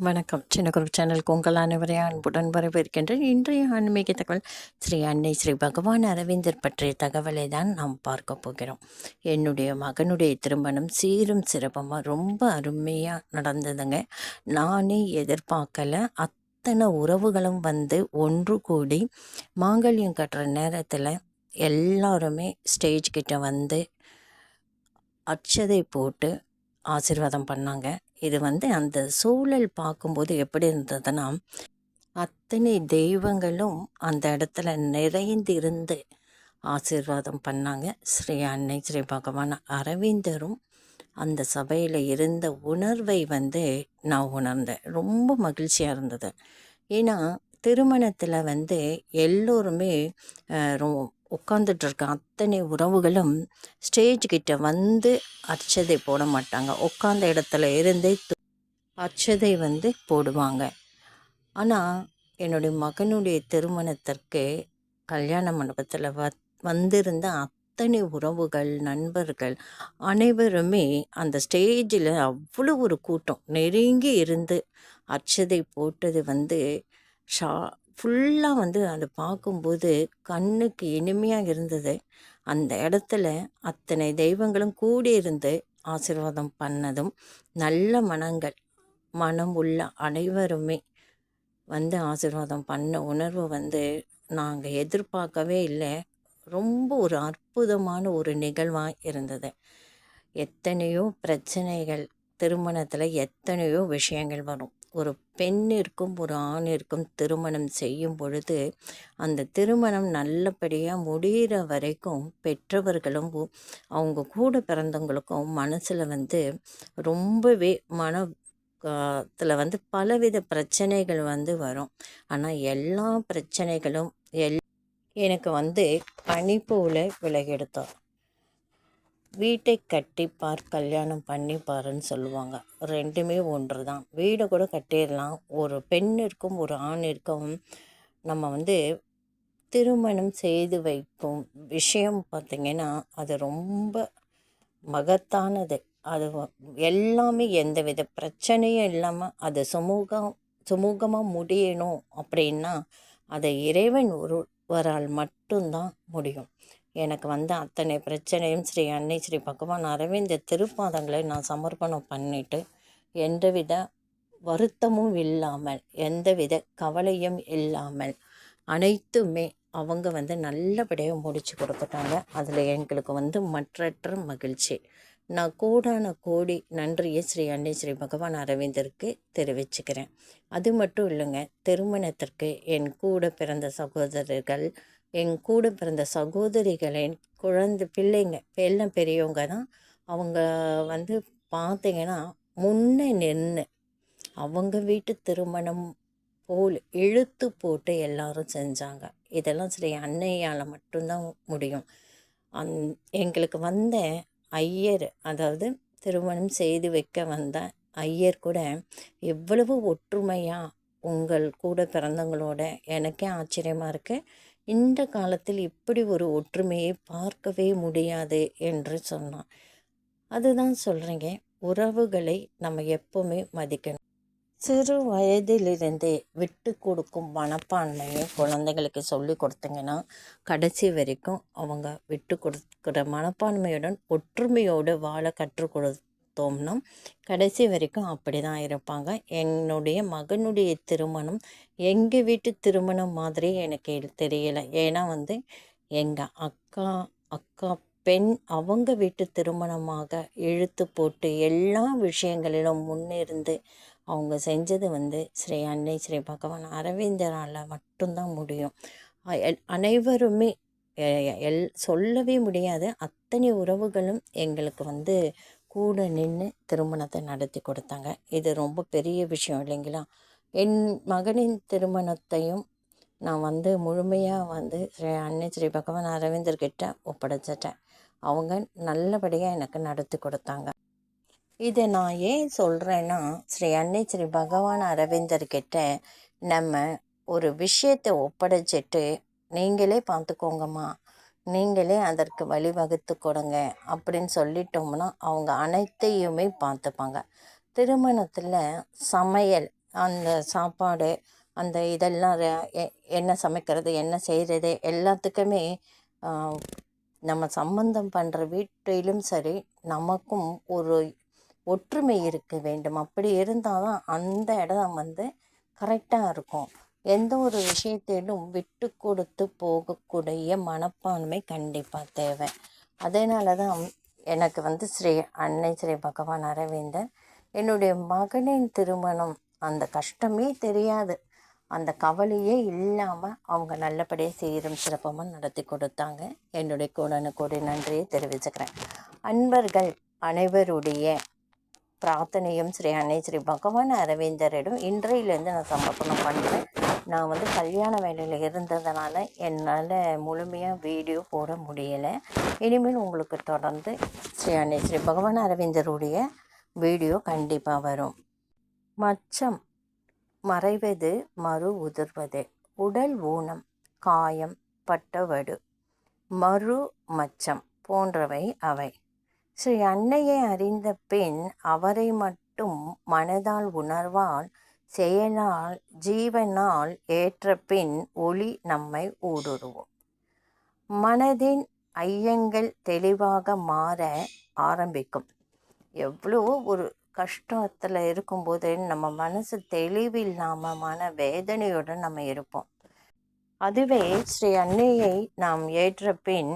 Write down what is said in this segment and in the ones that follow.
வணக்கம். சின்ன குரு சேனலுக்கு உங்கள் அனைவரையும் அன்புடன் வரவேற்கின்றேன். இன்றைய ஆன்மீக தகவல் ஸ்ரீ அன்னை ஸ்ரீ பகவான் அரவிந்தர் பற்றிய தகவலை தான் நாம் பார்க்க போகிறோம். என்னுடைய மகனுடைய திருமணம் சீரும் சிறப்பமாக ரொம்ப அருமையாக நடந்ததுங்க. நானே எதிர்பார்க்கல. அத்தனை உறவுகளும் வந்து ஒன்று கூடி மாங்கல்யம் கட்டுற நேரத்தில் எல்லாருமே ஸ்டேஜ் கிட்ட வந்து அச்சதை போட்டு ஆசீர்வாதம் பண்ணாங்க. இது வந்து அந்த சூழல் பார்க்கும்போது எப்படி இருந்ததுன்னா அத்தனை தெய்வங்களும் அந்த இடத்துல நிறைந்து இருந்து ஆசீர்வாதம் பண்ணாங்க. ஸ்ரீ அன்னை ஸ்ரீ பகவான் அரவிந்தரும் அந்த சபையில் இருந்த உணர்வை வந்து நான் உணர்ந்தேன். ரொம்ப மகிழ்ச்சியாக இருந்தது. ஏன்னா திருமணத்தில் வந்து எல்லோருமே ரொ உட்காந்துட்டு இருக்க அத்தனை உறவுகளும் ஸ்டேஜ் கிட்ட வந்து அச்சதை போட மாட்டாங்க. உட்காந்த இடத்துல இருந்தே அச்சதை வந்து போடுவாங்க. ஆனால் என்னுடைய மகனுடைய திருமணத்திற்கு கல்யாண மண்டபத்தில் வ வந்திருந்த அத்தனை உறவுகள் நண்பர்கள் அனைவருமே அந்த ஸ்டேஜில் அவ்வளோ ஒரு கூட்டம். நெருங்கி இருந்து அச்சதை போட்டது வந்து ஷா ஃபுல்லாக வந்து அதை பார்க்கும்போது கண்ணுக்கு இனிமையாக இருந்தது. அந்த இடத்துல அத்தனை தெய்வங்களும் கூடியிருந்து ஆசிர்வாதம் பண்ணதும் நல்ல மனங்கள் மனம் உள்ள அனைவருமே வந்து ஆசிர்வாதம் பண்ண உணர்வு வந்து நாங்கள் எதிர்பார்க்கவே இல்லை. ரொம்ப ஒரு அற்புதமான ஒரு நிகழ்வாக இருந்தது. எத்தனையோ பிரச்சனைகள் திருமணத்தில் எத்தனையோ விஷயங்கள் வரும். ஒரு பெண்ணிற்கும் ஒரு ஆணிற்கும் திருமணம் செய்யும் பொழுது அந்த திருமணம் நல்லபடியாக முடிகிற வரைக்கும் பெற்றவர்களும் அவங்க கூட பிறந்தவங்களுக்கும் மனசில் வந்து ரொம்பவே மன இதில் வந்து பலவித பிரச்சனைகள் வந்து வரும். ஆனால் எல்லா பிரச்சனைகளும் எல் எனக்கு வந்து பனி போல விலகெடுத்தோம் வீட்டை கட்டிப்பார் கல்யாணம் பண்ணிப்பாருன்னு சொல்லுவாங்க. ரெண்டுமே ஒன்று தான் வீடை கூட கட்டிடலாம். ஒரு பெண்ணிற்கும் ஒரு ஆணிற்கும் நம்ம வந்து திருமணம் செய்து வைக்கும் விஷயம் பார்த்திங்கன்னா அது ரொம்ப மகத்தானது. அது எல்லாமே எந்த வித பிரச்சனையும் இல்லாமல் அது சுமூகம் சுமூகமாக முடியணும் அப்படின்னா அதை இறைவன் ஒருவரால் மட்டும்தான் முடியும். எனக்கு வந்து அத்தனை பிரச்சனையும் ஸ்ரீ அன்னை ஸ்ரீ பகவான் அரவிந்த திருப்பாதங்களை நான் சமர்ப்பணம் பண்ணிவிட்டு எந்தவித வருத்தமும் இல்லாமல் எந்தவித கவலையும் இல்லாமல் அனைத்துமே அவங்க வந்து நல்லபடியாக முடித்து கொடுத்துட்டாங்க. அதில் எங்களுக்கு வந்து மற்றற்ற மகிழ்ச்சி. நான் கோடான கோடி நன்றியை ஸ்ரீ அன்னை ஸ்ரீ பகவான் அரவிந்தருக்கு தெரிவிச்சுக்கிறேன். அது மட்டும் இல்லைங்க திருமணத்திற்கு என் கூட பிறந்த சகோதரர்கள் என் கூட பிறந்த சகோதரிகளின் குழந்தை பிள்ளைங்க எல்லாம் பெரியவங்க தான். அவங்க வந்து பார்த்தீங்கன்னா முன்னே நின்று அவங்க வீட்டு திருமணம் போல் இழுத்து போட்டு எல்லாரும் செஞ்சாங்க. இதெல்லாம் சரி அன்னையால் மட்டும்தான் முடியும். அந் எங்களுக்கு வந்த ஐயர் அதாவது திருமணம் செய்து வைக்க வந்த ஐயர் கூட எவ்வளவு ஒற்றுமையாக உங்கள் கூட பிறந்தவங்களோட எனக்கே ஆச்சரியமாக இருக்குது இந்த காலத்தில் இப்படி ஒரு ஒற்றுமையை பார்க்கவே முடியாது என்று சொன்னான். அதுதான் சொல்கிறேங்க உறவுகளை நம்ம எப்போவுமே மதிக்கணும். சிறு வயதிலிருந்தே விட்டு கொடுக்கும் மனப்பான்மையை குழந்தைகளுக்கு சொல்லி கொடுத்தீங்கன்னா கடைசி வரைக்கும் அவங்க விட்டு கொடுக்குற மனப்பான்மையுடன் ஒற்றுமையோடு வாழ கற்றுக் கொடு பார்த்தோம்னா கடைசி வரைக்கும் அப்படி தான் இருப்பாங்க. என்னுடைய மகனுடைய திருமணம் எங்கள் வீட்டு திருமணம் மாதிரி எனக்கு தெரியலை. ஏன்னா வந்து எங்கள் அக்கா அக்கா பெண் அவங்க வீட்டு திருமணமாக இழுத்து போட்டு எல்லா விஷயங்களிலும் முன்னிருந்து அவங்க செஞ்சது வந்து ஸ்ரீ அன்னை ஸ்ரீ பகவான் அரவிந்தரால் மட்டும்தான் முடியும். அனைவருமே எல் சொல்லவே முடியாது. அத்தனை உறவுகளும் எங்களுக்கு வந்து கூட நின்று திருமணத்தை நடத்தி கொடுத்தாங்க. இது ரொம்ப பெரிய விஷயம் இல்லைங்களா? என் மகனின் திருமணத்தையும் நான் வந்து முழுமையாக வந்து ஸ்ரீ அன்னை ஸ்ரீ பகவான் அரவிந்தர்கிட்ட ஒப்படைச்சிட்டேன். அவங்க நல்லபடியாக எனக்கு நடத்தி கொடுத்தாங்க. இதை நான் ஏன் சொல்கிறேன்னா ஸ்ரீ அன்னை ஸ்ரீ பகவான் அரவிந்தர்கிட்ட நம்ம ஒரு விஷயத்தை ஒப்படைச்சிட்டு நீங்களே பார்த்துக்கோங்கம்மா. நீங்களே அதற்கு வழிவகுத்து கொடுங்க அப்படின்னு சொல்லிட்டோம்னா அவங்க அனைத்தையுமே பார்த்துப்பாங்க. திருமணத்தில் சமையல் அந்த சாப்பாடு அந்த இதெல்லாம் என்ன சமைக்கிறது என்ன செய்கிறது எல்லாத்துக்குமே நம்ம சம்பந்தம் பண்ணுற வீட்டிலும் சரி நமக்கும் ஒரு ஒற்றுமை இருக்க வேண்டும். அப்படி இருந்தால் தான் அந்த இடம் வந்து கரெக்டாக இருக்கும். எந்த ஒரு விஷயத்திலும் விட்டு கொடுத்து போகக்கூடிய மனப்பான்மை கண்டிப்பாக தேவை. அதனால தான் எனக்கு வந்து ஸ்ரீ அன்னை ஸ்ரீ பகவான் அரவிந்தர் என்னுடைய மகனின் திருமணம் அந்த கஷ்டமே தெரியாது. அந்த கவலையே இல்லாமல் அவங்க நல்லபடியாக சீரும் சிறப்பமாக நடத்தி கொடுத்தாங்க. என்னுடைய கூடனு கோடி நன்றியை தெரிவிச்சுக்கிறேன். அன்பர்கள் அனைவருடைய பிரார்த்தனையும் ஸ்ரீ அன்னை ஸ்ரீ பகவான் அரவிந்தரிடம் இன்றையிலேருந்து நான் சமர்ப்பணம் பண்ணுறேன் நான் வந்து கல்யாண வேலையில் இருந்ததுனால என்னால் முழுமையாக வீடியோ போட முடியலை. இனிமேல் உங்களுக்கு தொடர்ந்து ஸ்ரீ அன்னை ஸ்ரீ பகவான் அரவிந்தருடைய வீடியோ கண்டிப்பாக வரும். மச்சம் மறைவது மறு உதிர்வது. உடல் ஊனம் காயம் பட்டவடு மறு மச்சம் போன்றவை அவை. ஸ்ரீ அன்னையை அறிந்த பின் அவரை மட்டும் மனதால் உணர்வால் செயலால் ஜீவனால் ஏற்ற பின் ஒளி நம்மை ஊடுருவும். மனதின் ஐயங்கள் தெளிவாக மாற ஆரம்பிக்கும். எவ்வளோ ஒரு கஷ்டத்தில் இருக்கும்போது நம்ம மனசு தெளிவில்லாமல் மன வேதனையுடன் நம்ம இருப்போம். அதுவே ஸ்ரீ அன்னையை நாம் ஏற்ற பின்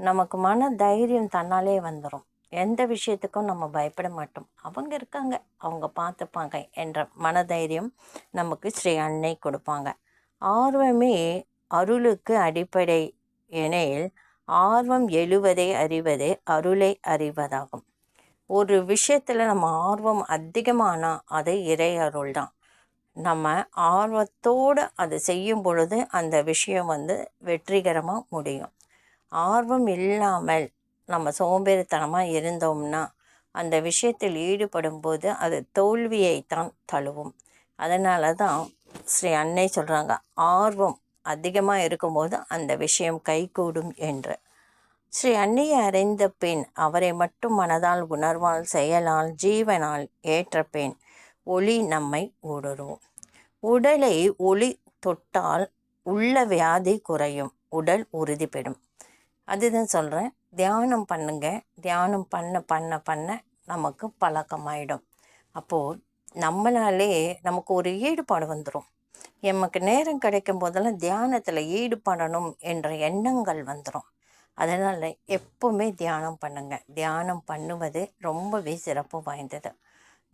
நமக்கு மன தைரியம் தன்னாலே வந்துடும் எந்த விஷயத்துக்கும் நம்ம பயப்பட மாட்டோம். அவங்க இருக்காங்க அவங்க பார்த்துப்பாங்க என்ற மனதைரியம் நமக்கு ஸ்ரீ அன்னை கொடுப்பாங்க. ஆர்வமே அருளுக்கு அடிப்படை எனில் ஆர்வம் எழுவதை அறிவதே அருளை அறிவதாகும். ஒரு விஷயத்தில் நம்ம ஆர்வம் அதிகமானால் அது இறை அருள் தான். நம்ம ஆர்வத்தோடு அதை செய்யும் பொழுது அந்த விஷயம் வந்து வெற்றிகரமாக முடியும். ஆர்வம் இல்லாமல் நம்ம சோம்பேறித்தனமாக இருந்தோம்னா அந்த விஷயத்தில் ஈடுபடும் போது அது தோல்வியை தான் தழுவும். அதனால தான் ஸ்ரீ அன்னை சொல்கிறாங்க ஆர்வம் அதிகமாக இருக்கும்போது அந்த விஷயம் கைகூடும் என்று. ஸ்ரீ அன்னையை அறிந்த பின் அவரை மட்டும் மனதால் உணர்வால் செயலால் ஜீவனால் ஏற்ற பின் ஒளி நம்மை ஊடுருவோம். உடலை ஒளி தொட்டால் உள்ள வியாதி குறையும் உடல் உறுதி பெறும் அதுதான் சொல்கிறேன் தியானம் பண்ணுங்க. தியானம் பண்ண பண்ண பண்ண நமக்கு பழக்கமாயிடும். அப்போது நம்மளாலே நமக்கு ஒரு ஈடுபாடு வந்துடும் எமக்கு நேரம் கிடைக்கும் போதெல்லாம் தியானத்தில் ஈடுபடணும் என்ற எண்ணங்கள் வந்துடும் அதனால் எப்போவுமே தியானம் பண்ணுங்கள் தியானம் பண்ணுவது ரொம்பவே சிறப்பு வாய்ந்தது.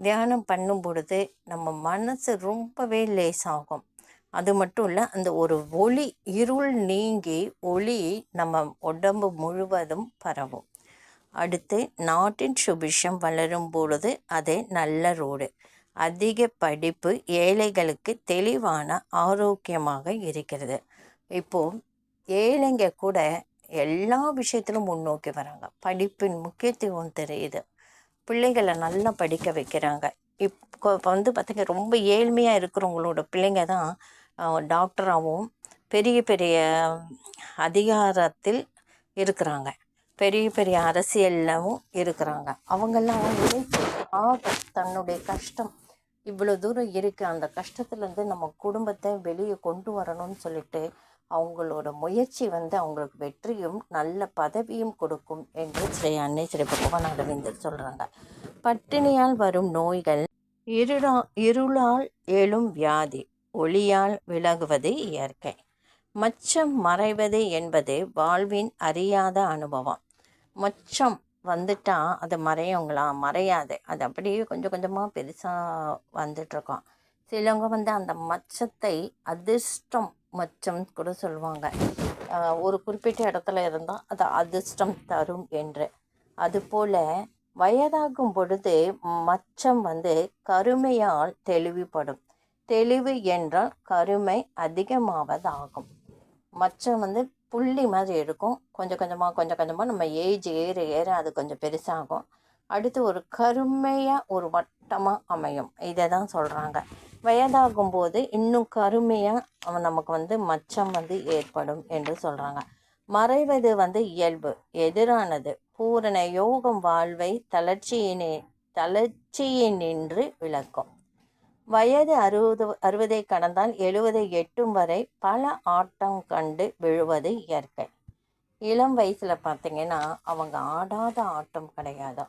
தியானம் பண்ணும் பொழுது நம்ம மனசு ரொம்பவே லேசாகும். அது மட்டும் இல்லை அந்த ஒரு ஒளி இருள் நீங்கி ஒளி நம்ம உடம்பு முழுவதும் பரவும். அடுத்து நாட்டின் சுபிஷம் வளரும் பொழுது அது நல்ல ரோடு. அதிக படிப்பு ஏழைகளுக்கு தெளிவான ஆரோக்கியமாக இருக்கிறது. இப்போது ஏழைங்க கூட எல்லா விஷயத்திலும் முன்னோக்கி வராங்க. படிப்பின் முக்கியத்துவம் தெரியுது. பிள்ளைகளை நல்லா படிக்க வைக்கிறாங்க. இப்போ வந்து பார்த்திங்க ரொம்ப ஏழ்மையாக இருக்கிறவங்களோட பிள்ளைங்க தான் டாக்டராகவும் பெரிய பெரிய அதிகாரத்தில் இருக்கிறாங்க. பெரிய பெரிய அரசியல்லவும் இருக்கிறாங்க. அவங்கெல்லாம் உழைப்பு ஆக தன்னுடைய கஷ்டம். இவ்வளோ தூரம் இருக்குது அந்த கஷ்டத்துலேருந்து நம்ம குடும்பத்தை வெளியே கொண்டு வரணும்னு சொல்லிட்டு அவங்களோட முயற்சி வந்து அவங்களுக்கு வெற்றியும் நல்ல பதவியும் கொடுக்கும் என்று ஸ்ரீ அன்னை ஸ்ரீ பகவான் அரவிந்தர் சொல்கிறாங்க பட்டினியால் வரும் நோய்கள் இருளா இருளால் எழும் வியாதி ஒளியால் விலகுவது இயற்கை. மச்சம் மறைவது என்பது வாழ்வின் அறியாத அனுபவம். மச்சம் வந்துட்டால் அது மறையுங்களா? மறையாது. அது அப்படியே கொஞ்சம் கொஞ்சமாக பெருசாக வந்துட்ருக்கோம் சிலவங்க வந்து அந்த மச்சத்தை அதிர்ஷ்டம் மச்சம் கூட சொல்லுவாங்க. ஒரு குறிப்பிட்ட இடத்துல இருந்தால் அது அதிர்ஷ்டம் தரும் என்று. அதுபோல் வயதாகும் பொழுது மச்சம் வந்து கருமையால் தெளிவுபடும். தெளிவு என்றால் கருமை அதிகமாவதாகும். மச்சம் வந்து புள்ளி மாதிரி இருக்கும் கொஞ்சம் கொஞ்சமாக கொஞ்சம் கொஞ்சமாக நம்ம ஏஜ் ஏற ஏற அது கொஞ்சம் பெருசாகும். அடுத்து ஒரு கருமையாக ஒரு வட்டமாக அமையும். இதை தான் சொல்கிறாங்க வயதாகும் போது இன்னும் கருமையாக நமக்கு வந்து மச்சம் வந்து ஏற்படும் என்று சொல்கிறாங்க மறைவது வந்து இயல்பு எதிரானது. பூரண யோகம் வாழ்வை தளர்ச்சியினே தளர்ச்சியினின்று விளக்கும். வயது அறுபது அறுபதை கடந்தால் எழுபதை எட்டும் வரை பல ஆட்டம் கண்டு விழுவது இயற்கை. இளம் வயசில் பார்த்தீங்கன்னா அவங்க ஆடாத ஆட்டம் கிடையாது.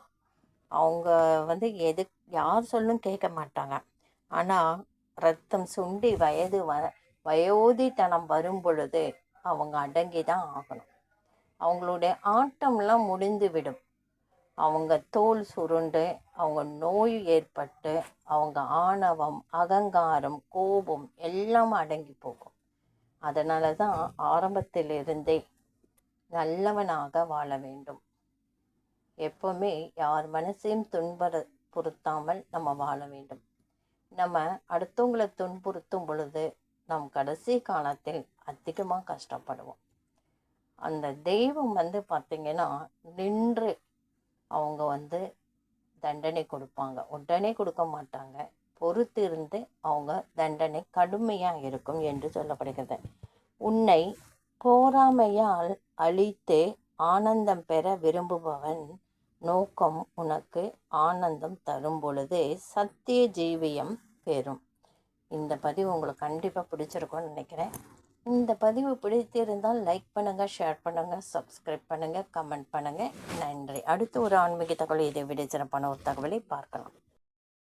அவங்க வந்து எது யார் சொல்லும் கேட்க மாட்டாங்க. ஆனால் ரத்தம் சுண்டி வயது வ வயோதித்தனம் வரும் பொழுது அவங்க அடங்கி தான் ஆகணும். அவங்களுடைய ஆட்டம்லாம் முடிந்து விடும். அவங்க தோல் சுருண்டு அவங்க நோய் ஏற்பட்டு அவங்க ஆணவம் அகங்காரம் கோபம் எல்லாம் அடங்கி போகும். அதனால தான் ஆரம்பத்திலிருந்தே நல்லவனாக வாழ வேண்டும். எப்பவுமே யார் மனசையும் துன்பர பொருத்தாமல் நம்ம வாழ வேண்டும். நம்ம அடுத்தவங்களை துன்புறுத்தும் பொழுது நம் கடைசி காலத்தில் அதிகமாக கஷ்டப்படுவோம். அந்த தெய்வம் வந்து பார்த்திங்கன்னா நின்று அவங்க வந்து தண்டனை கொடுப்பாங்க. உடனே கொடுக்க மாட்டாங்க. பொறுத்து இருந்து அவங்க தண்டனை கடுமையாக இருக்கும் என்று சொல்லப்படுகிறது. உன்னை போராமையால் அழித்து ஆனந்தம் பெற விரும்புபவன் நோக்கம் உனக்கு ஆனந்தம் தரும் பொழுது சத்திய ஜீவியம் பெறும். இந்த பதிவு உங்களுக்கு கண்டிப்பாக பிடிச்சிருக்கும்னு நினைக்கிறேன். இந்த பதிவு பிடித்திருந்தால் லைக் பண்ணுங்கள் ஷேர் பண்ணுங்கள் சப்ஸ்கிரைப் பண்ணுங்கள் கமெண்ட் பண்ணுங்கள் நன்றி. அடுத்து ஒரு ஆன்மீக தகவல் இதை விட சிறப்பான ஒரு தகவலை பார்க்கலாம்.